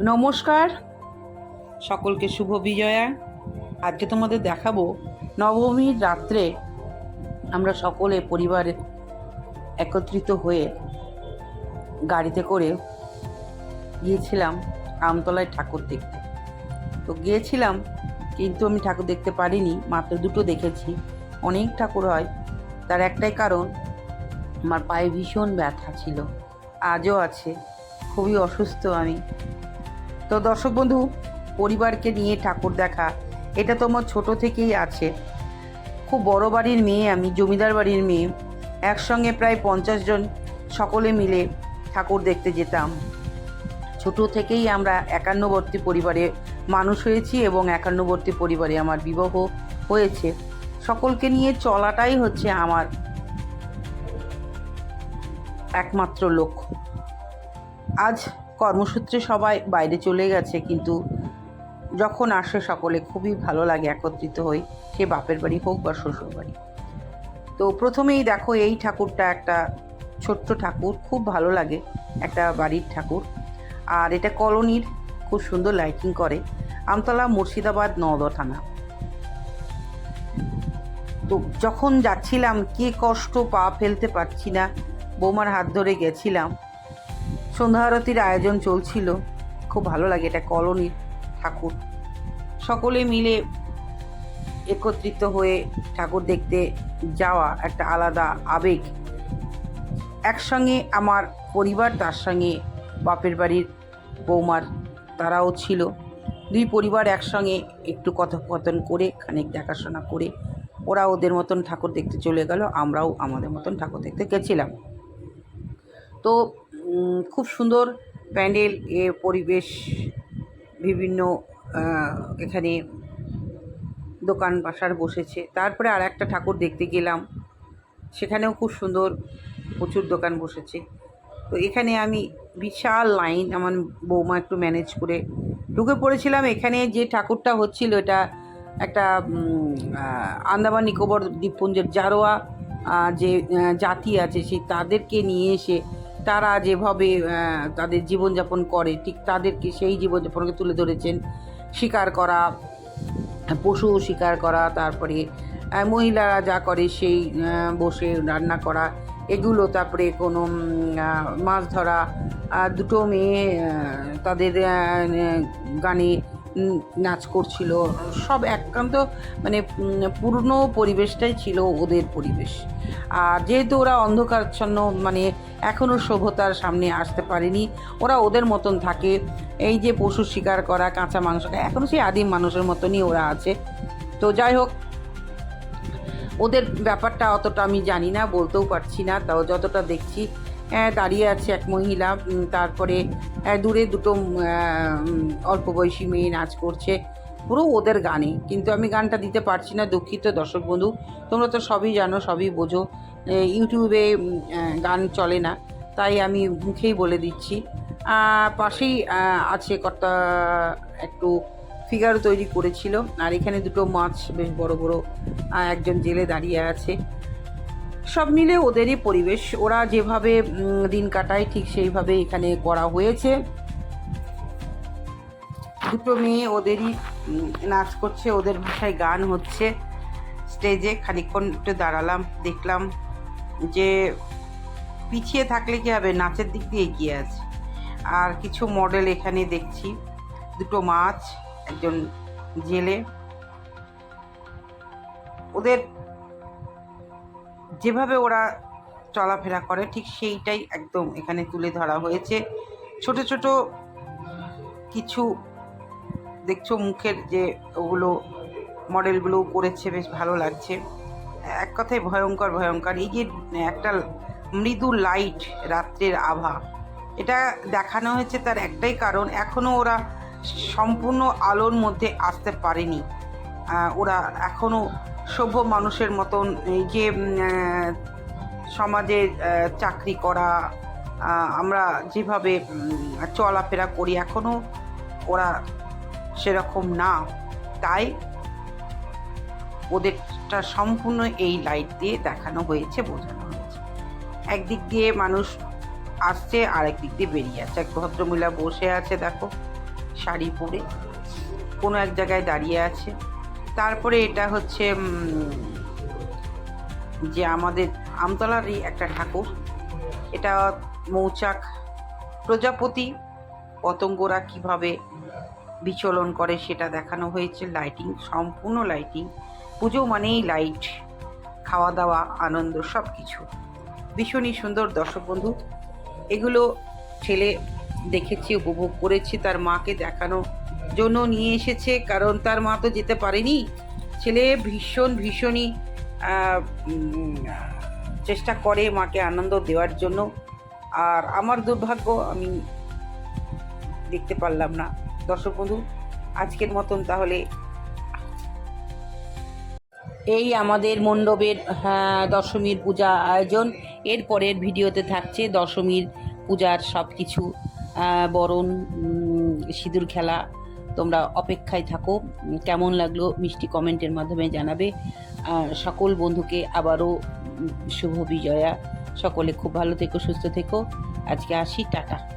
নমস্কার। সকলকে শুভ বিজয়া। আজকে তোমাদের দেখাবো নবমীর রাত্রে আমরা সকলে পরিবারে একত্রিত হয়ে গাড়িতে করে গিয়েছিলাম আমতলায় ঠাকুর দেখতে। তো গিয়েছিলাম, কিন্তু আমি ঠাকুর দেখতে পারিনি, মাত্র দুটো দেখেছি। অনেক ঠাকুর হয়, তার একটাই কারণ, আমার পায়ে ভীষণ ব্যথা ছিল। আজও আছে, খুবই অসুস্থ আমি। তো দর্শক বন্ধু, পরিবারকে নিয়ে ঠাকুর দেখা, এটা তো আমার ছোটো থেকেই আছে। খুব বড় বাড়ির মেয়ে আমি, জমিদার বাড়ির মেয়ে। একসঙ্গে প্রায় পঞ্চাশ জন সকলে মিলে ঠাকুর দেখতে যেতাম। ছোট থেকেই আমরা একান্নবর্তী পরিবারে মানুষ হয়েছি এবং একান্নবর্তী পরিবারে আমার বিবাহ হয়েছে। সকলকে নিয়ে চলাটাই হচ্ছে আমার একমাত্র লক্ষ্য। আজ কর্মসূত্রে সবাই বাইরে চলে গেছে, কিন্তু যখন আসে সকলে খুবই ভালো লাগে একত্রিত হই, সে বাপের বাড়ি হোক বা শ্বশুর বাড়ি। তো প্রথমেই দেখো এই ঠাকুরটা একটা ছোট্ট ঠাকুর, খুব ভালো লাগে একটা বাড়ির ঠাকুর। আর এটা কলোনির খুব সুন্দর লাইটিং করে, আমতলা মুর্শিদাবাদ নওদা থানা। তো যখন যাচ্ছিলাম, কে কষ্ট পা ফেলতে পারছি না, বৌমার হাত ধরে গেছিলাম সন্ধ্যা আরতির আয়োজন চলছিল। খুব ভালো লাগে এটা কলোনির ঠাকুর। সকলে মিলে একত্রিত হয়ে ঠাকুর দেখতে যাওয়া একটা আলাদা আবেগ। একসঙ্গে আমার পরিবার, তার সঙ্গে বাপের বাড়ির বৌমার তারাও ছিল। দুই পরিবার একসঙ্গে একটু কথোপকথন করে, খানিক দেখাশোনা করে, ওরা ওদের মতন ঠাকুর দেখতে চলে গেল, আমরাও আমাদের মতন ঠাকুর দেখতে গেছিলাম। তো খুব সুন্দর প্যান্ডেল, এ পরিবেশ, বিভিন্ন এখানে দোকান বাসার বসেছে। তারপরে আর একটা ঠাকুর দেখতে গেলাম, সেখানেও খুব সুন্দর প্রচুর দোকান বসেছে। তো এখানে আমি বিশাল লাইন আমার বৌমা একটু ম্যানেজ করে ঢুকে পড়েছিলাম। এখানে যে ঠাকুরটা হচ্ছিল এটা একটা আন্দামান নিকোবর দ্বীপপুঞ্জের জারোয়া যে জাতি আছে, সেই তাদেরকে নিয়ে এসে তারা যেভাবে তাদের জীবনযাপন করে, ঠিক তাদেরকে সেই জীবনযাপনকে তুলে ধরেছেন? শিকার করা, পশু শিকার করা, তারপরে মহিলারা যা করে সেই বসে রান্না করা, এগুলো তারপরে কোনো মাছ ধরা দুটো মেয়ে তাদের গানে নাচ করছিল। সব একান্ত মানে পূর্ণ পরিবেশটাই ছিল ওদের পরিবেশ। আর যেহেতু ওরা অন্ধকারচ্ছন্ন মানে এখনও সভ্যতার সামনে আসতে পারেনি, ওরা ওদের মতন থাকে। এই যে পশু শিকার করা, কাঁচা মাংস এখনও সেই আদিম মানুষের মতনই ওরা আছে। তো যাই হোক, ওদের ব্যাপারটা অতটা আমি জানি না, বলতেও পারছি না, তাও যতটা দেখছি। দাঁড়িয়ে আছে এক মহিলা তারপরে দূরে দুটো অল্প বয়সী মেয়ে নাচ করছে। পুরো ওদের গানে, কিন্তু আমি গানটা দিতে পারছি না, দুঃখিত দর্শক বন্ধু। তোমরা তো সবই জানো, সবই বোঝো। ইউটিউবে গান চলে না, তাই আমি মুখেই বলে দিচ্ছি। পাশেই আছে কর্তা, একটু ফিগারও তৈরি করেছিল। আর এখানে দুটো মাছ, বেশ বড় বড় একজন জেলে দাঁড়িয়ে আছে। সব মিলে ওদেরই পরিবেশ। ওরা যেভাবে দিন কাটায়, ঠিক সেইভাবে এখানে করা হয়েছে। দুটো মেয়ে ওদেরই নাচ করছে, ওদের ভাষায় গান হচ্ছে। স্টেজে খানিকক্ষণ একটু দাঁড়ালাম, দেখলাম যে পিছিয়ে থাকলে কি হবে, নাচের দিক দিয়ে এগিয়ে আছে। আর কিছু মডেল এখানে দেখছি। দুটো মাছ, একজন জেলে। ওদের যেভাবে ওরা চলাফেরা করে, ঠিক সেইটাই একদম এখানে তুলে ধরা হয়েছে। ছোট ছোট কিছু দেখছ মুখের যে ওগুলো মডেলগুলো করেছে, বেশ ভালো লাগছে। এক কথায় ভয়ঙ্কর ভয়ঙ্কর। এই যে, একটা মৃদু লাইট রাত্রের আভা, এটা দেখানো হয়েছে তার একটাই কারণ এখনও ওরা সম্পূর্ণ আলোর মধ্যে আসতে পারেনি। ওরা এখনও সভ্য মানুষের মতন এই যে সমাজে চাকরি করা আমরা যেভাবে চলাফেরা করি এখনও ওরা সেরকম না। তাই ওদেরটা সম্পূর্ণ এই লাইট দিয়ে দেখানো হয়েছে, বোঝানো হয়েছে। একদিক দিয়ে মানুষ আসছে আর একদিক দিয়ে বেরিয়ে আছে এক ভদ্রমহিলা বসে আছে, দেখো, শাড়ি পরে, কোনো এক জায়গায় দাঁড়িয়ে আছে। তারপরে এটা হচ্ছে যে আমাদের আমতলারই একটা ঠাকুর। এটা মৌচাক প্রজাপতি, পতঙ্গরা কীভাবে বিচলন করে সেটা দেখানো হয়েছে। লাইটিং সম্পূর্ণ লাইটিং পুজো মানেই লাইট খাওয়া দাওয়া আনন্দ সব কিছু ভীষণই সুন্দর দর্শক বন্ধু। এগুলো ছেলে দেখেছি, উপভোগ করেছি, তার মাকে দেখানোর জন্য নিয়ে এসেছে, কারণ তার মা তো যেতে পারেনি। ছেলে ভীষণ ভীষণই চেষ্টা করে মাকে আনন্দ দেওয়ার জন্য। আর আমার দুর্ভাগ্য, আমি দেখতে পারলাম না। দর্শক বন্ধু, আজকের মতন তাহলে। এই আমাদের মণ্ডপের দশমীর পূজা আয়োজন। এর পরের ভিডিওতে থাকছে দশমীর পূজার সব কিছু বরণ সিঁদুর খেলা তোমরা অপেক্ষায় থাকো। কেমন লাগল মিষ্টি কমেন্টের মাধ্যমে জানাবে। সকল বন্ধুকে আবারও শুভ বিজয়া। সকলে খুব ভালো থেকো, সুস্থ থেকো। আজকে আসি, টাটা।